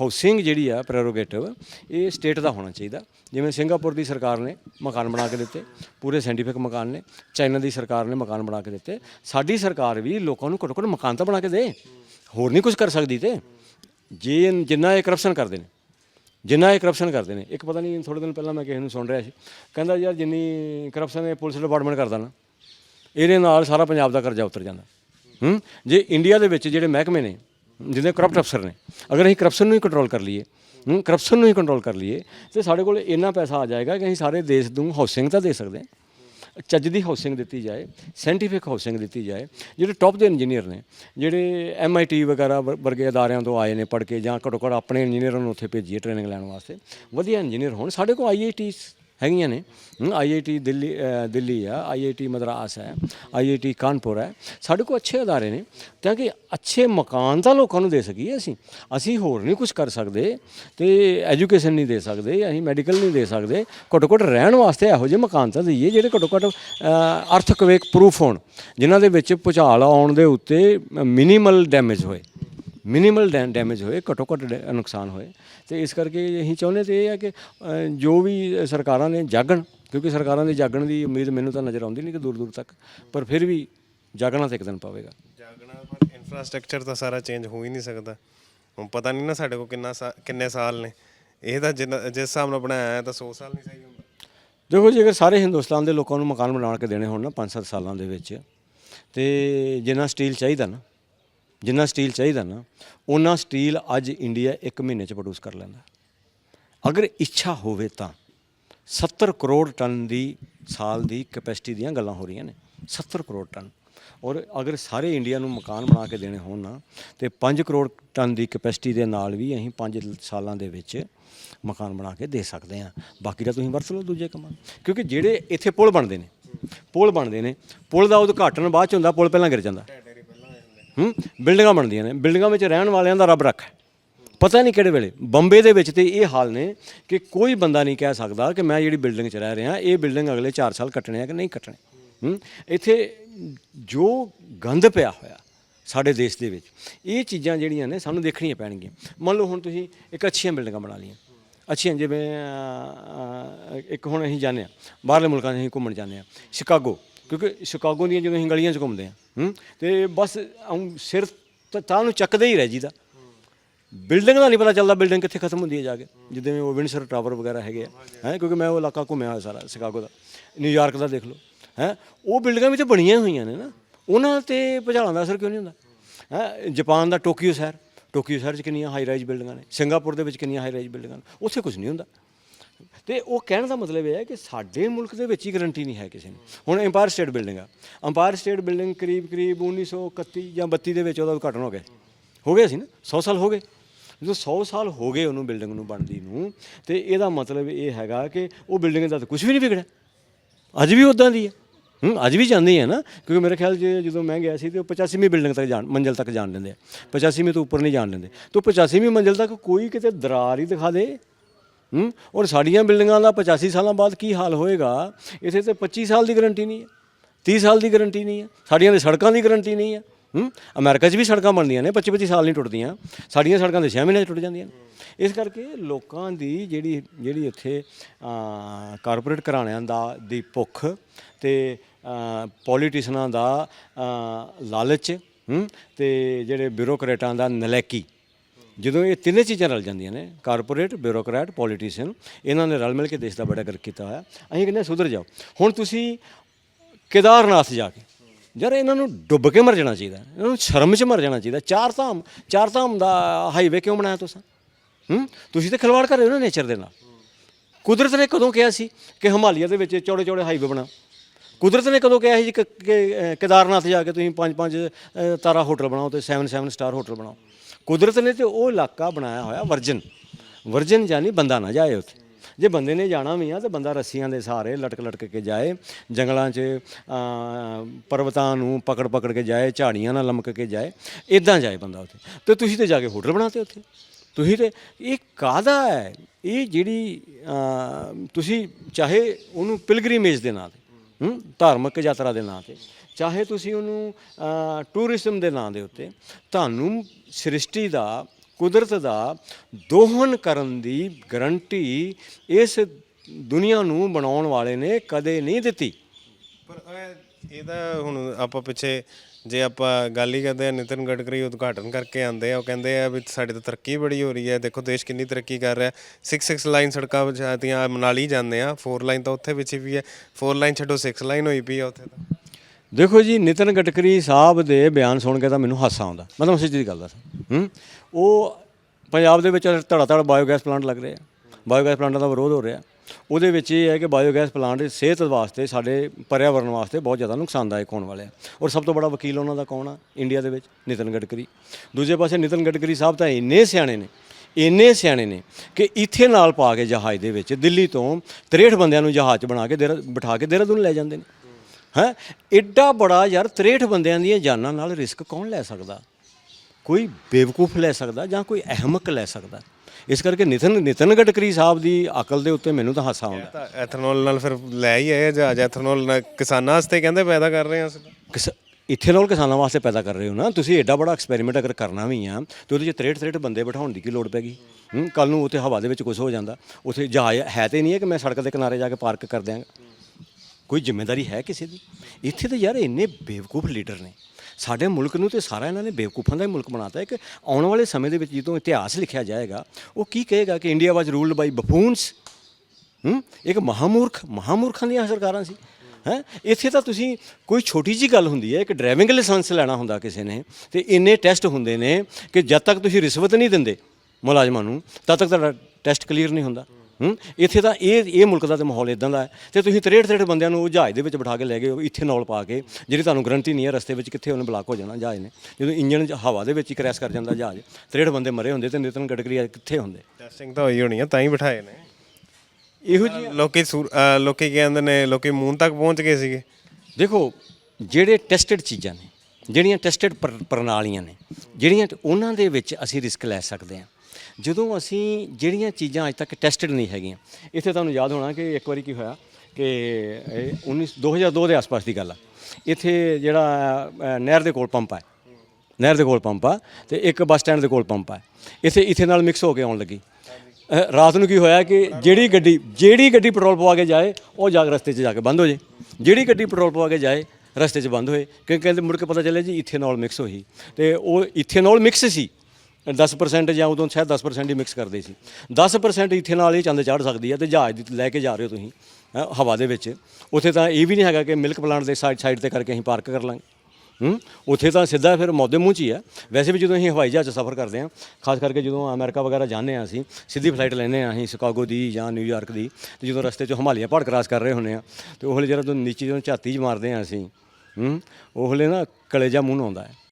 Housing ਜਿਹੜੀ ਆ prerogative ਇਹ ਸਟੇਟ ਦਾ ਹੋਣਾ ਚਾਹੀਦਾ। ਜਿਵੇਂ ਸਿੰਗਾਪੁਰ ਦੀ ਸਰਕਾਰ ਨੇ ਮਕਾਨ ਬਣਾ ਕੇ ਦਿੱਤੇ, ਪੂਰੇ ਸਾਇੰਟੀਫਿਕ ਮਕਾਨ ਨੇ, ਚਾਈਨਾ ਦੀ ਸਰਕਾਰ ਨੇ ਮਕਾਨ ਬਣਾ ਕੇ ਦਿੱਤੇ। ਸਾਡੀ ਸਰਕਾਰ ਵੀ ਲੋਕਾਂ ਨੂੰ ਘੱਟੋ ਘੱਟ ਮਕਾਨ ਤਾਂ ਬਣਾ ਕੇ ਦੇ। ਹੋਰ ਨਹੀਂ ਕੁਝ ਕਰ ਸਕਦੀ ਤੇ। ਜੇ ਜਿੰਨਾ ਇਹ ਕਰਪਸ਼ਨ ਕਰਦੇ ਨੇ, ਜਿੰਨਾ ਇਹ ਕਰਪਸ਼ਨ ਕਰਦੇ ਨੇ, ਇੱਕ ਪਤਾ ਨਹੀਂ ਥੋੜੇ ਦਿਨ ਪਹਿਲਾਂ ਮੈਂ ਕਿਸੇ ਨੂੰ ਸੁਣ ਰਿਹਾ ਸੀ। ਕਹਿੰਦਾ ਯਾਰ ਜਿੰਨੀ ਕਰਪਸ਼ਨ ਇਹ ਪੁਲਿਸ ਡਿਪਾਰਟਮੈਂਟ ਕਰਦਾ ਨਾ, ਇਹਦੇ ਨਾਲ ਸਾਰਾ ਪੰਜਾਬ ਦਾ ਕਰਜ਼ਾ ਉਤਰ ਜਾਂਦਾ। ਹੂੰ? ਜੇ ਇੰਡੀਆ ਦੇ ਵਿੱਚ ਜਿਹੜੇ ਮਹਿਕਮੇ ਨੇ ਜਿਹਦੇ ਕਰਪਟ ਅਫਸਰ ਨੇ। ਅਗਰ ਅਸੀਂ ਕਰਪਸ਼ਨ ਨੂੰ ਹੀ ਕੰਟਰੋਲ ਕਰ ਲਈਏ, ਹੂੰ ਕਰਪਸ਼ਨ ਨੂੰ ਹੀ ਕੰਟਰੋਲ ਕਰ ਲਈਏ, ਤੇ ਸਾਡੇ ਕੋਲ ਇੰਨਾ ਪੈਸਾ ਆ ਜਾਏਗਾ ਕਿ ਅਸੀਂ ਸਾਰੇ ਦੇਸ਼ ਨੂੰ ਹਾਊਸਿੰਗ ਤਾਂ ਦੇ ਸਕਦੇ ਹਾਂ। ਚੱਜ ਦੀ ਹਾਊਸਿੰਗ ਦਿੱਤੀ ਜਾਏ ਸਾਇੰਟੀਫਿਕ ਹਾਊਸਿੰਗ ਦਿੱਤੀ ਜਾਏ। ਜਿਹੜੇ ਟੌਪ ਦੇ ਇੰਜੀਨੀਅਰ ਨੇ, ਜਿਹੜੇ ਐਮਆਈਟੀ ਵਗੈਰਾ ਵਰ- ਵਰਗੇ ਅਦਾਰਿਆਂ ਤੋਂ ਆਏ ਨੇ ਪੜ੍ਹ ਕੇ ਜਾਂ ਘੱਟੋ ਘੱਟ ਆਪਣੇ ਇੰਜੀਨੀਅਰਾਂ ਨੂੰ ਉੱਥੇ ਭੇਜੀਏ ਟ੍ਰੇਨਿੰਗ ਲੈਣ ਵਾਸਤੇ, ਵਧੀਆ ਇੰਜੀਨੀਅਰ ਹੋਣ। ਸਾਡੇ ਕੋਲ ਆਈਆਈਟੀਸ ਹੈਗੀਆਂ ਨੇ। ਆਈਆਈਟੀ ਦਿੱਲੀ ਅ, ਦਿੱਲੀ ਆ ਆਈਆਈਟੀ ਮਦਰਾਸ ਹੈ ਆਈਆਈਟੀ ਕਾਨਪੁਰ ਹੈ। ਸਾਡੇ ਕੋਲ ਅੱਛੇ ਅਦਾਰੇ ਨੇ। ਤਾਂ ਕਿ ਅੱਛੇ ਮਕਾਨ ਤਾਂ ਲੋਕਾਂ ਨੂੰ ਦੇ ਸਕੀਏ ਅਸੀਂ। ਅਸੀਂ ਹੋਰ ਨਹੀਂ ਕੁਝ ਕਰ ਸਕਦੇ ਤੇ ਐਜੂਕੇਸ਼ਨ ਨਹੀਂ ਦੇ ਸਕਦੇ ਅਸੀਂ ਮੈਡੀਕਲ ਨਹੀਂ ਦੇ ਸਕਦੇ। ਘੱਟੋ ਘੱਟ ਰਹਿਣ ਵਾਸਤੇ ਇਹੋ ਜਿਹੇ ਮਕਾਨ ਤਾਂ ਦਈਏ ਜਿਹੜੇ ਘੱਟੋ ਘੱਟ ਅਰਥਕਵੇਕ ਪ੍ਰੂਫ ਹੋਣ ਜਿਨ੍ਹਾਂ ਦੇ ਵਿੱਚ ਭੁਚਾਲ ਆਉਣ ਦੇ ਉੱਤੇ ਮਿਨੀਮਲ ਡੈਮੇਜ ਹੋਏ। ਮਿਨੀਮਲ ਡੈਮੇਜ ਹੋਏ ਘੱਟੋ ਘੱਟ ਨੁਕਸਾਨ ਹੋਏ। ਤੇ ਇਸ ਕਰਕੇ ਅਸੀਂ ਚਾਹੁੰਦੇ ਤੇ ਇਹ ਹੈ ਕਿ ਜੋ ਵੀ ਸਰਕਾਰਾਂ ਨੇ ਜਾਗਣ ਕਿਉਂਕਿ ਸਰਕਾਰਾਂ ਦੇ ਜਾਗਣ ਦੀ ਉਮੀਦ ਮੈਨੂੰ ਤਾਂ ਨਜ਼ਰ ਆਉਂਦੀ ਨਹੀਂ ਕਿ ਦੂਰ ਦੂਰ ਤੱਕ ਪਰ ਫਿਰ ਵੀ ਜਾਗਣਾ ਤਾਂ ਇੱਕ ਦਿਨ ਪਵੇਗਾ। ਜਾਗਣਾ ਪਰ ਇਨਫਰਾਸਟ੍ਰਕਚਰ ਤਾਂ ਸਾਰਾ ਚੇਂਜ ਹੋ ਹੀ ਨਹੀਂ ਸਕਦਾ। ਹੁਣ ਪਤਾ ਨਹੀਂ ਨਾ ਸਾਡੇ ਕੋਲ ਕਿੰਨਾ ਕਿੰਨੇ ਸਾਲ ਨੇ। ਇਹ ਤਾਂ ਜਿਸ ਹਿਸਾਬ ਨਾਲ ਬਣਾਇਆ ਹੈ ਤਾਂ 100 ਸਾਲ ਨਹੀਂ ਸਹੀ ਹੁੰਦਾ। ਦੇਖੋ ਜੀ ਅਗਰ ਸਾਰੇ ਹਿੰਦੁਸਤਾਨ ਦੇ ਲੋਕਾਂ ਨੂੰ ਮਕਾਨ ਬਣਾ ਕੇ ਦੇਣੇ ਹੋਣ ਨਾ 5-7 ਸਾਲਾਂ ਦੇ ਵਿੱਚ ਤੇ ਜਿੰਨਾ ਸਟੀਲ ਚਾਹੀਦਾ ਨਾ ਜਿੰਨਾ ਸਟੀਲ ਚਾਹੀਦਾ ਨਾ ਉਹਨਾਂ ਸਟੀਲ ਅੱਜ ਇੰਡੀਆ 1 ਮਹੀਨੇ ਚ ਪ੍ਰੋਡਿਊਸ ਕਰ ਲੈਂਦਾ। ਅਗਰ ਇੱਛਾ ਹੋਵੇ ਤਾਂ 70 ਕਰੋੜ ਟਨ ਦੀ ਸਾਲ ਦੀ ਕੈਪੈਸਿਟੀ ਦੀਆਂ ਗੱਲਾਂ ਹੋ ਰਹੀਆਂ ਨੇ 70 ਕਰੋੜ ਟਨ। ਔਰ ਅਗਰ ਸਾਰੇ ਇੰਡੀਆ ਨੂੰ ਮਕਾਨ ਬਣਾ ਕੇ ਦੇਣੇ ਹੋਣ ਨਾ, ਤੇ 5 ਕਰੋੜ ਟਨ ਦੀ ਕੈਪੈਸਿਟੀ ਦੇ ਨਾਲ ਵੀ ਅਸੀਂ 5 ਸਾਲਾਂ ਦੇ ਵਿੱਚ ਮਕਾਨ ਬਣਾ ਕੇ ਦੇ ਸਕਦੇ ਹਾਂ। ਬਾਕੀ ਦਾ ਤੁਸੀਂ ਵਰਤ ਲਓ ਦੂਜੇ ਕੰਮਾਂ ਕਿਉਂਕਿ ਜਿਹੜੇ ਇੱਥੇ ਪੁਲ ਬਣਦੇ ਨੇ, ਪੁਲ ਬਣਦੇ ਨੇ, ਪੁਲ ਦਾ ਉਦਘਾਟਨ ਬਾਅਦ ਚ ਹੁੰਦਾ, ਪੁਲ ਪਹਿਲਾਂ ਗਿਰ ਜਾਂਦਾ। ਹੂੰ? ਬਿਲਡਿੰਗਾਂ ਬਣਦੀਆਂ ਨੇ। ਬਿਲਡਿੰਗਾਂ ਵਿੱਚ ਰਹਿਣ ਵਾਲਿਆਂ ਦਾ ਰੱਬ ਰੱਖਾ। ਪਤਾ ਨਹੀਂ ਕਿਹੜੇ ਵੇਲੇ। ਬੰਬੇ ਦੇ ਵਿੱਚ ਤੇ ਇਹ ਹਾਲ ਨੇ ਕਿ ਕੋਈ ਬੰਦਾ ਨਹੀਂ ਕਹਿ ਸਕਦਾ ਕਿ ਮੈਂ ਜਿਹੜੀ ਬਿਲਡਿੰਗ 'ਚ ਰਹਿ ਰਿਹਾ, ਇਹ ਬਿਲਡਿੰਗ ਅਗਲੇ 4 ਸਾਲ ਕੱਟਣੇ ਆ ਕਿ ਨਹੀਂ ਕੱਟਣੇ। ਹੂੰ? ਇੱਥੇ ਜੋ ਗੰਦ ਪਿਆ ਹੋਇਆ ਸਾਡੇ ਦੇਸ਼ ਦੇ ਵਿੱਚ, ਇਹ ਚੀਜ਼ਾਂ ਜਿਹੜੀਆਂ ਨੇ ਸਾਨੂੰ ਦੇਖਣੀਆਂ ਪੈਣਗੀਆਂ। ਮੰਨ ਲਓ ਹੁਣ ਤੁਸੀਂ ਇੱਕ ਅੱਛੀਆਂ ਬਿਲਡਿੰਗਾਂ ਬਣਾ ਲਈਆਂ। ਅੱਛੀਆਂ ਜਿਵੇਂ ਇੱਕ ਹੁਣ ਅਸੀਂ ਜਾਂਦੇ ਆ ਬਾਹਰਲੇ ਮੁਲਕਾਂ 'ਚ ਅਸੀਂ ਘੁੰਮਣ ਜਾਂਦੇ ਆ ਸ਼ਿਕਾਗੋ। ਕਿਉਂਕਿ ਸ਼ਿਕਾਗੋ ਦੀਆਂ ਜਦੋਂ ਅਸੀਂ ਗਲੀਆਂ 'ਚ ਘੁੰਮਦੇ ਆ ਹੂੰ, ਤੇ ਬਸ ਆਊਂ ਸਿਰ ਤਾਂ ਨੂੰ ਚੱਕਦੇ ਹੀ ਰਹਿ ਜੀਦਾ ਬਿਲਡਿੰਗ ਦਾ ਨਹੀਂ ਪਤਾ ਚੱਲਦਾ ਬਿਲਡਿੰਗ ਕਿੱਥੇ ਖਤਮ ਹੁੰਦੀ ਹੈ ਜਾ ਕੇ, ਜਿੱਦਾਂ ਉਹ ਵਿੰਡਸਰ ਟਾਵਰ ਵਗੈਰਾ ਹੈਗੇ ਆ, ਹੈ, ਕਿਉਂਕਿ ਮੈਂ ਉਹ ਇਲਾਕਾ ਘੁੰਮਿਆ ਹੋਇਆ ਸਾਰਾ ਸ਼ਿਕਾਗੋ ਦਾ, ਨਿਊਯਾਰਕ ਦਾ ਦੇਖ ਲਓ, ਹੈ, ਉਹ ਬਿਲਡਿੰਗਾਂ ਵੀ ਤਾਂ ਬਣੀਆਂ ਹੋਈਆਂ ਨੇ ਨਾ, ਉਹਨਾਂ ਤੇ ਭੁਚਾਲਾਂ ਦਾ ਅਸਰ ਕਿਉਂ ਨਹੀਂ ਹੁੰਦਾ? ਹੈ, ਜਾਪਾਨ ਦਾ ਟੋਕੀਓ ਸ਼ਹਿਰ ਟੋਕੀਓ ਸ਼ਹਿਰ 'ਚ ਕਿੰਨੀਆਂ ਹਾਈ ਰਾਈਜ਼ ਬਿਲਡਿੰਗਾਂ ਨੇ, ਸਿੰਗਾਪੁਰ ਦੇ ਵਿੱਚ ਕਿੰਨੀਆਂ ਹਾਈ ਰਾਈਜ਼ ਬਿਲਡਿੰਗਾਂ ਨੇ, ਉੱਥੇ ਕੁਝ ਨਹੀਂ ਹੁੰਦਾ। ਤੇ ਉਹ ਕਹਿਣ ਦਾ ਮਤਲਬ ਇਹ ਹੈ ਕਿ ਸਾਡੇ ਮੁਲਕ ਦੇ ਵਿੱਚ ਹੀ ਗਰੰਟੀ ਨਹੀਂ ਹੈ ਕਿਸੇ ਨੂੰ। ਹੁਣ ਐਮਪਾਇਰ ਸਟੇਟ ਬਿਲਡਿੰਗ ਆ। ਐਮਪਾਇਰ ਸਟੇਟ ਬਿਲਡਿੰਗ ਕਰੀਬ ਕਰੀਬ 1931 ਜਾਂ 32 ਦੇ ਵਿੱਚ ਉਹਦਾ ਉਦਘਾਟਨ ਹੋ ਗਿਆ। ਹੋ ਗਿਆ ਸੀ ਨਾ? 100 ਸਾਲ ਹੋ ਗਏ। ਜਦੋਂ 100 ਸਾਲ ਹੋ ਗਏ ਉਹਨੂੰ ਬਿਲਡਿੰਗ ਨੂੰ ਬਣਦੀ ਨੂੰ, ਤੇ ਇਹਦਾ ਮਤਲਬ ਇਹ ਹੈਗਾ ਕਿ ਉਹ ਬਿਲਡਿੰਗ ਦਾ ਤਾਂ ਕੁਝ ਵੀ ਨਹੀਂ ਵਿਗੜਿਆ। ਅੱਜ ਵੀ ਉਦਾਂ ਦੀ ਹੈ ਹੂੰ, ਅੱਜ ਵੀ ਜਾਂਦੀ ਹੈ ਨਾ। ਕਿਉਂਕਿ ਮੇਰੇ ਖਿਆਲ 'ਚ ਜਦੋਂ ਮੈਂ ਗਿਆ ਸੀ ਤੇ ਉਹ 85ਵੀਂ ਬਿਲਡਿੰਗ ਤੱਕ ਜਾਣ, ਮੰਜ਼ਲ ਤੱਕ ਜਾਣ ਲੈਂਦੇ ਆ। 85ਵੀਂ ਤੋਂ ਉੱਪਰ ਨਹੀਂ ਜਾਣ ਦਿੰਦੇ। ਤੋਂ 85ਵੀਂ ਮੰਜ਼ਲ ਤੱਕ ਕੋਈ ਕਿਤੇ ਦਰਾਰ ਹੀ ਦਿਖਾ ਦੇ। ਹੂੰ? ਔਰ ਸਾਡੀਆਂ ਬਿਲਡਿੰਗਾਂ ਦਾ 85 ਸਾਲਾਂ ਬਾਅਦ ਕੀ ਹਾਲ ਹੋਏਗਾ? ਇਥੇ ਤੇ 25 ਸਾਲ ਦੀ ਗਾਰੰਟੀ ਨਹੀਂ ਹੈ। 30 ਸਾਲ ਦੀ ਗਾਰੰਟੀ ਨਹੀਂ ਹੈ। ਸਾਡੀਆਂ ਦੇ ਸੜਕਾਂ ਦੀ ਗਾਰੰਟੀ ਨਹੀਂ ਹੈ। ਹੂੰ? ਅਮਰੀਕਾ 'ਚ ਵੀ ਸੜਕਾਂ ਬਣਦੀਆਂ ਨੇ 25 25 ਸਾਲ ਨਹੀਂ ਟੁੱਟਦੀਆਂ। ਸਾਡੀਆਂ ਸੜਕਾਂ ਦੇ 6 ਮਹੀਨੇ 'ਚ ਟੁੱਟ ਜਾਂਦੀਆਂ ਨੇ। ਇਸ ਕਰਕੇ ਲੋਕਾਂ ਦੀ ਜਿਹੜੀ ਜਿਹੜੀ ਇੱਥੇ ਕਾਰਪੋਰੇਟ ਘਰਾਣਿਆਂ ਦਾ, ਦੀ ਭੁੱਖ ਤੇ ਪੋਲੀਟੀਸ਼ੀਅਨਾਂ ਦਾ ਲਾਲਚ, ਹੂੰ? ਤੇ ਜਿਹੜੇ ਬਿਊਰੋਕਰੇਟਾਂ ਦਾ ਨਲੈਕੀ ਜਦੋਂ ਇਹ ਤਿੰਨੇ ਚੀਜ਼ਾਂ ਰਲ ਜਾਂਦੀਆਂ ਨੇ ਕਾਰਪੋਰੇਟ ਬਿਊਰੋਕਰੈਟ ਪੋਲੀਟੀਸ਼ੀਅਨ ਇਹਨਾਂ ਨੇ ਰਲ ਮਿਲ ਕੇ ਦੇਸ਼ ਦਾ ਬੜਾ ਕਰ ਕੀਤਾ ਹੋਇਆ। ਅਸੀਂ ਕਹਿੰਦੇ ਸੁਧਰ ਜਾਓ। ਹੁਣ ਤੁਸੀਂ ਕੇਦਾਰਨਾਥ ਜਾ ਕੇ, ਯਾਰ ਇਹਨਾਂ ਨੂੰ ਡੁੱਬ ਕੇ ਮਰ ਜਾਣਾ ਚਾਹੀਦਾ। ਇਹਨਾਂ ਨੂੰ ਸ਼ਰਮ 'ਚ ਮਰ ਜਾਣਾ ਚਾਹੀਦਾ। ਚਾਰ ਧਾਮ ਚਾਰ ਧਾਮ ਦਾ ਹਾਈਵੇ ਕਿਉਂ ਬਣਾਇਆ ਤੁਸੀਂ? ਹੂੰ? ਤੁਸੀਂ ਤੇ ਖਿਲਵਾੜ ਕਰ ਰਹੇ ਹੋ ਨਾ ਨੇਚਰ ਦੇ ਨਾਲ। ਕੁਦਰਤ ਨੇ ਕਦੋਂ ਕਿਹਾ ਸੀ ਕਿ ਹਿਮਾਲਿਆ ਦੇ ਵਿੱਚ ਚੌੜੇ ਚੌੜੇ ਹਾਈਵੇ ਬਣਾ ਕੁਦਰਤ ਨੇ ਕਦੋਂ ਕਿਹਾ ਸੀ ਜੀ ਕਿ ਕੇਦਾਰਨਾਥ ਜਾ ਕੇ ਤੁਸੀਂ ਪੰਜ ਪੰਜ ਤਾਰਾ ਹੋਟਲ ਬਣਾਓ ਤੇ 7 7 ਸਟਾਰ ਹੋਟਲ ਬਣਾਓ? ਕੁਦਰਤ ਨੇ ਤੇ ਉਹ ਇਲਾਕਾ ਬਣਾਇਆ ਹੋਇਆ ਵਰਜਨ। ਵਰਜਨ ਯਾਨੀ ਬੰਦਾ ਨਾ ਜਾਏ ਉੱਥੇ। ਜੇ ਬੰਦੇ ਨੇ ਜਾਣਾ ਵੀ ਆ ਤਾਂ ਬੰਦਾ ਰੱਸੀਆਂ ਦੇ ਸਹਾਰੇ ਲਟਕ ਲਟਕ ਕੇ ਜਾਏ, ਜੰਗਲਾਂ 'ਚ ਪਰਬਤਾਂ ਨੂੰ ਪਕੜ ਪਕੜ ਕੇ ਜਾਏ, ਝਾੜੀਆਂ ਨਾਲ ਲਮਕ ਕੇ ਜਾਏ ਇਦਾਂ ਜਾਏ ਬੰਦਾ ਉੱਥੇ। ਤੇ ਤੁਸੀਂ ਤੇ ਜਾ ਕੇ ਹੋਟਲ ਬਣਾਤੇ ਉੱਥੇ। ਤੁਸੀਂ ਤੇ, ਇਹ ਕਾਦਾ ਹੈ? ਇਹ ਜਿਹੜੀ ਤੁਸੀਂ ਚਾਹੇ ਉਹਨੂੰ ਪਿਲਗ੍ਰਿਮੇਜ ਦੇ ਨਾਂ ਤੇ ਧਾਰਮਿਕ ਯਾਤਰਾ ਦੇ ਨਾਂ ਤੇ ਚਾਹੇ ਤੁਸੀਂ ਉਹਨੂੰ ਟੂਰਿਜ਼ਮ ਦੇ ਨਾਂ ਦੇ ਉੱਤੇ ਤੁਹਾਨੂੰ ਸ੍ਰਿਸ਼ਟੀ ਦਾ, ਕੁਦਰਤ ਦਾ ਦੋਹਨ ਕਰਨ ਦੀ ਗਰੰਟੀ ਇਸ ਦੁਨੀਆ ਨੂੰ ਬਣਾਉਣ ਵਾਲੇ ਨੇ ਕਦੇ ਨਹੀਂ ਦਿੱਤੀ। ਪਰ ਇਹ- ਇਹਦਾ ਹੁਣ ਆਪਾਂ ਪਿੱਛੇ ਜੇ ਆਪਾਂ ਗੱਲ ਹੀ ਕਰਦੇ ਆ ਨਿਤਨ ਗਡਕਰੀ ਉਦਘਾਟਨ ਕਰਕੇ ਆਂਦੇ ਆ, ਉਹ ਕਹਿੰਦੇ ਆ ਵੀ ਸਾਡੇ ਤਾਂ ਤਰੱਕੀ ਬੜੀ ਹੋ ਰਹੀ ਹੈ, ਦੇਖੋ ਦੇਸ਼ ਕਿੰਨੀ ਤਰੱਕੀ ਕਰ ਰਿਹਾ। 6-6 ਲਾਈਨ ਸੜਕਾਂ ਵਿਚਾਤੀਆਂ ਮਨਾਲੀ ਜਾਂਦੇ ਆ 4 ਲਾਈਨ ਤਾਂ ਉੱਥੇ ਵਿੱਚ ਵੀ ਹੈ 4 ਲਾਈਨ ਛੱਡੋ 6 ਲਾਈਨ ਹੋਈ ਪਈ ਆ ਉੱਥੇ ਤਾਂ। ਦੇਖੋ ਜੀ, ਨਿਤਨ ਗਡਕਰੀ ਸਾਹਿਬ ਦੇ ਬਿਆਨ ਸੁਣ ਕੇ ਤਾਂ ਮੈਨੂੰ ਹਾਸਾ ਆਉਂਦਾ। ਮੈਂ ਤੁਹਾਨੂੰ ਸਿੱਧੀ ਗੱਲ ਦੱਸਾਂ। ਹੂੰ? ਉਹ ਪੰਜਾਬ ਦੇ ਵਿੱਚ ਧੜਾ ਧੜ ਬਾਇਓਗੈਸ ਪਲਾਂਟ ਲੱਗ ਰਹੇ ਆ। ਬਾਇਓਗੈਸ ਪਲਾਂਟਾਂ ਦਾ ਵਿਰੋਧ ਹੋ ਰਿਹਾ। ਉਹਦੇ ਵਿੱਚ ਇਹ ਹੈ ਕਿ ਬਾਇਓਗੈਸ ਪਲਾਂਟ ਸਿਹਤ ਵਾਸਤੇ, ਸਾਡੇ ਪਰਿਆਵਰਣ ਵਾਸਤੇ ਬਹੁਤ ਜ਼ਿਆਦਾ ਨੁਕਸਾਨਦਾਇਕ ਹੋਣ ਵਾਲੇ ਆ। ਔਰ ਸਭ ਤੋਂ ਬੜਾ ਵਕੀਲ ਉਹਨਾਂ ਦਾ ਕੌਣ ਆ? ਇੰਡੀਆ ਦੇ ਵਿੱਚ, ਨਿਤਨ ਗਡਕਰੀ। ਦੂਜੇ ਪਾਸੇ ਨਿਤਨ ਗਡਕਰੀ ਸਾਹਿਬ ਤਾਂ ਇੰਨੇ ਸਿਆਣੇ ਨੇ, ਇੰਨੇ ਸਿਆਣੇ ਨੇ ਕਿ ਇੱਥੇ ਨਾਲ ਪਾ ਕੇ ਜਹਾਜ਼ ਦੇ ਵਿੱਚ ਦਿੱਲੀ ਤੋਂ 63 ਬੰਦਿਆਂ ਨੂੰ ਜਹਾਜ਼ 'ਚ ਬਣਾ ਕੇ ਦੇਰਾ ਬਿਠਾ ਕੇ ਦੇਹਰਾਦੂਨ ਲੈ ਜਾਂਦੇ ਨੇ। ਹੈ? ਐਡਾ ਬੜਾ ਯਾਰ 63 ਬੰਦਿਆਂ ਦੀਆਂ ਜਾਨਾਂ ਨਾਲ ਰਿਸਕ ਕੌਣ ਲੈ ਸਕਦਾ? ਕੋਈ ਬੇਵਕੂਫ ਲੈ ਸਕਦਾ ਜਾਂ ਕੋਈ ਅਹਿਮਕ ਲੈ ਸਕਦਾ? ਇਸ ਕਰਕੇ ਨਿਤਨ ਨਿਤਨ ਗਡਕਰੀ ਸਾਹਿਬ ਦੀ ਅਕਲ ਦੇ ਉੱਤੇ ਮੈਨੂੰ ਤਾਂ ਹਾਸਾ ਆਉਂਦਾ। ਐਥਨੋਲ ਨਾਲ ਫਿਰ ਲੈ ਹੀ ਆਏ ਜਹਾਜ਼ ਐਥਨੋਲ ਨਾਲ ਕਿਸਾਨਾਂ ਵਾਸਤੇ ਕਹਿੰਦੇ ਪੈਦਾ ਕਰ ਰਹੇ ਆ ਅਸੀਂ? ਇਥੇਨੋਲ ਕਿਸਾਨਾਂ ਵਾਸਤੇ ਪੈਦਾ ਕਰ ਰਹੇ ਹੋ ਨਾ? ਤੁਸੀਂ ਐਡਾ ਬੜਾ ਐਕਸਪੈਰੀਮੈਂਟ ਅਗਰ ਕਰਨਾ ਵੀ ਆ ਤੇ ਉਹਦੇ 'ਚ 63 63 ਬੰਦੇ ਬਿਠਾਉਣ ਦੀ ਕੀ ਲੋੜ ਪੈ ਗਈ? ਹੂੰ ਕੱਲ ਨੂੰ ਉੱਥੇ ਹਵਾ ਦੇ ਵਿੱਚ ਕੁਝ ਹੋ ਜਾਂਦਾ। ਉੱਥੇ ਜਹਾਜ਼ ਹੈ ਤੇ ਨਹੀਂ ਹੈ ਕਿ ਮੈਂ ਸੜਕ ਦੇ ਕਿਨਾਰੇ ਜਾ ਕੇ ਪਾਰਕ ਕਰ ਦਿਆਂਗਾ? ਕੋਈ ਜ਼ਿੰਮੇਵਾਰੀ ਹੈ ਕਿਸੇ ਦੀ? ਇੱਥੇ ਤਾਂ ਯਾਰ ਇੰਨੇ ਬੇਵਕੂਫ ਲੀਡਰ ਨੇ। ਸਾਡੇ ਮੁਲਕ ਨੂੰ ਤੇ ਸਾਰਾ ਇਹਨਾਂ ਨੇ ਬੇਵਕੂਫਾਂ ਦਾ ਹੀ ਮੁਲਕ ਬਣਾਤਾ। ਇੱਕ ਆਉਣ ਵਾਲੇ ਸਮੇਂ ਦੇ ਵਿੱਚ ਜਦੋਂ ਇਤਿਹਾਸ ਲਿਖਿਆ ਜਾਏਗਾ, ਉਹ ਕੀ ਕਹੇਗਾ ਕਿ ਇੰਡੀਆ ਵਾਜ਼ ਰੂਲਡ ਬਾਈ ਬਫੂਨਸ? ਹੂੰ? ਇੱਕ ਮਹਾਮੂਰਖ, ਮਹਾਮੂਰਖਾਂ ਦੀਆਂ ਸਰਕਾਰਾਂ ਸੀ। ਹੈ? ਇੱਥੇ ਤਾਂ ਤੁਸੀਂ ਕੋਈ ਛੋਟੀ ਜੀ ਗੱਲ ਹੁੰਦੀ ਹੈ, ਇੱਕ ਡਰਾਈਵਿੰਗ ਲਾਇਸੈਂਸ ਲੈਣਾ ਹੁੰਦਾ ਕਿਸੇ ਨੇ, ਤੇ ਇੰਨੇ ਟੈਸਟ ਹੁੰਦੇ ਨੇ ਕਿ ਜਦ ਤੱਕ ਤੁਸੀਂ ਰਿਸ਼ਵਤ ਨਹੀਂ ਦਿੰਦੇ ਮੁਲਾਜ਼ਮਾਂ ਨੂੰ, ਤਦ ਤੱਕ ਤੁਹਾਡਾ ਟੈਸਟ ਕਲੀਅਰ ਨਹੀਂ ਹੁੰਦਾ। ਹੂੰ? ਇੱਥੇ ਤਾਂ ਇਹ ਇਹ ਮੁਲਕ ਦਾ ਤੇ ਮਾਹੌਲ ਇਦਾਂ ਦਾ ਹੈ। ਤੇ ਤੁਸੀਂ 63 63 ਬੰਦਿਆਂ ਨੂੰ ਉਹ ਜਹਾਜ਼ ਦੇ ਵਿੱਚ ਬਿਠਾ ਕੇ ਲੈ ਗਏ ਹੋ ਇਥੇਨੋਲ ਪਾ ਕੇ ਜਿਹੜੀ ਤੁਹਾਨੂੰ ਗਰੰਟੀ ਨਹੀਂ ਹੈ ਰਸਤੇ ਵਿੱਚ ਕਿੱਥੇ ਉਹਨੇ ਬਲਾਕ ਹੋ ਜਾਣਾ ਜਹਾਜ਼ ਨੇ। ਜਦੋਂ ਇੰਜਨ ਹਵਾ ਦੇ ਵਿੱਚ ਹੀ ਕ੍ਰੈਸ਼ ਕਰ ਜਾਂਦਾ ਜਹਾਜ਼ 63 ਬੰਦੇ ਮਰੇ ਹੁੰਦੇ ਤੇ ਨਿਤਨ ਗਡਕਰੀ ਕਿੱਥੇ ਹੁੰਦੇ? ਟੈਸਟਿੰਗ ਤਾਂ ਹੋਈ ਹੋਣੀ ਆ ਤਾਂ ਹੀ ਬਿਠਾਏ ਨੇ। ਇਹੋ ਜਿਹੀ ਲੋਕੀ ਲੋਕੀ ਕਹਿੰਦੇ ਨੇ ਲੋਕੀ ਮੂਨ ਤੱਕ ਪਹੁੰਚ ਗਏ ਸੀਗੇ। ਦੇਖੋ ਜਿਹੜੇ ਟੈਸਟਡ ਚੀਜ਼ਾਂ ਨੇ ਜਿਹੜੀਆਂ ਟੈਸਟਡ ਪ੍ਰਣਾਲੀਆਂ ਨੇ ਜਿਹੜੀਆਂ ਉਹਨਾਂ ਦੇ ਵਿੱਚ ਅਸੀਂ ਰਿਸਕ ਲੈ ਸਕਦੇ ਹਾਂ। ਜਦੋਂ ਅਸੀਂ ਜਿਹੜੀਆਂ ਚੀਜ਼ਾਂ ਅੱਜ ਤੱਕ ਟੈਸਟਡ ਨਹੀਂ ਹੈਗੀਆਂ ਇੱਥੇ ਤੁਹਾਨੂੰ ਯਾਦ ਹੋਣਾ ਕਿ ਇੱਕ ਵਾਰੀ ਕੀ ਹੋਇਆ ਕਿ ਇਹ 19 2002 ਦੇ ਆਸ-ਪਾਸ ਦੀ ਗੱਲ ਆ। ਇੱਥੇ ਜਿਹੜਾ ਅ, ਨਹਿਰ ਦੇ ਕੋਲ ਪੰਪ ਹੈ ਨਹਿਰ ਦੇ ਕੋਲ ਪੰਪ ਆ ਤੇ ਇੱਕ ਬੱਸ ਸਟੈਂਡ ਦੇ ਕੋਲ ਪੰਪ ਆ। ਇੱਥੇ ਇੱਥੇ ਨਾਲ ਮਿਕਸ ਹੋ ਕੇ ਆਉਣ ਲੱਗੀ। ਅ, ਰਾਤ ਨੂੰ ਕੀ ਹੋਇਆ ਕਿ ਜਿਹੜੀ ਗੱਡੀ ਜਿਹੜੀ ਗੱਡੀ ਪੈਟਰੋਲ ਪਵਾ ਕੇ ਜਾਏ ਉਹ ਜਾ ਕੇ ਰਸਤੇ 'ਚ ਜਾ ਕੇ ਬੰਦ ਹੋ ਜੇ। ਜਿਹੜੀ ਗੱਡੀ ਪੈਟਰੋਲ ਪਵਾ ਕੇ ਜਾਏ ਰਸਤੇ 'ਚ ਬੰਦ ਹੋਏ। ਕਿਉਂਕਿ ਕਹਿੰਦੇ ਮੁੜ ਕੇ ਪਤਾ ਚੱਲਿਆ ਜੀ ਇਥੇਨੋਲ ਮਿਕਸ ਹੋਈ। ਤੇ ਉਹ ਇਥੇਨੋਲ ਮਿਕਸ ਸੀ। 10% ਜਾਂ ਉਦੋਂ ਸ਼ਾਇਦ 10% ਹੀ ਮਿਕਸ ਕਰਦੇ ਸੀ। 10% ਇਥੇਨੋਲ ਹੀ ਚੰਦ ਚੜ੍ਹ ਸਕਦੀ ਹੈ ਤੇ ਜਹਾਜ਼ ਦੀ ਲੈ ਕੇ ਜਾ ਰਹੇ ਹੋ ਤੁਸੀਂ ਹਵਾ ਦੇ ਵਿੱਚ। ਉੱਥੇ ਤਾਂ ਇਹ ਵੀ ਨਹੀਂ ਹੈਗਾ ਕਿ ਮਿਲਕ ਪਲਾਂਟ ਦੇ ਸਾਈਡ ਸਾਈਡ ਤੇ ਕਰਕੇ ਅਸੀਂ ਪਾਰਕ ਕਰ ਲਾਂਗੇ। ਹੂੰ? ਉੱਥੇ ਤਾਂ ਸਿੱਧਾ ਫਿਰ ਮੌਦੇ ਮੂੰਹ 'ਚ ਹੀ ਆ ਵੈਸੇ ਵੀ ਜਦੋਂ ਅਸੀਂ ਹਵਾਈ ਜਹਾਜ਼ 'ਚ ਸਫ਼ਰ ਕਰਦੇ ਹਾਂ, ਖਾਸ ਕਰਕੇ ਜਦੋਂ ਅਮਰੀਕਾ ਵਗੈਰਾ ਜਾਂਦੇ ਹਾਂ ਅਸੀਂ, ਸਿੱਧੀ ਫਲਾਈਟ ਲੈਂਦੇ ਹਾਂ ਅਸੀਂ ਸ਼ਿਕਾਗੋ ਦੀ ਜਾਂ ਨਿਊਯਾਰਕ ਦੀ, ਤੇ ਜਦੋਂ ਰਸਤੇ 'ਚ ਹਿਮਾਲਿਆ ਪਹਾੜ ਕ੍ਰਾਸ ਕਰ ਰਹੇ ਹੁੰਦੇ ਆ ਤੇ ਉਹ ਵੇਲੇ ਜਦੋਂ ਨੀਚੇ ਜਦੋਂ ਝਾਤੀ 'ਚ ਮਾਰਦੇ ਹਾਂ ਅਸੀਂ, ਹੂੰ, ਉਹ ਹਲੇ ਨਾ ਕਲੇਜਾ ਮੂੰਹ ਨੂੰ ਆਉਂਦਾ ਹੈ।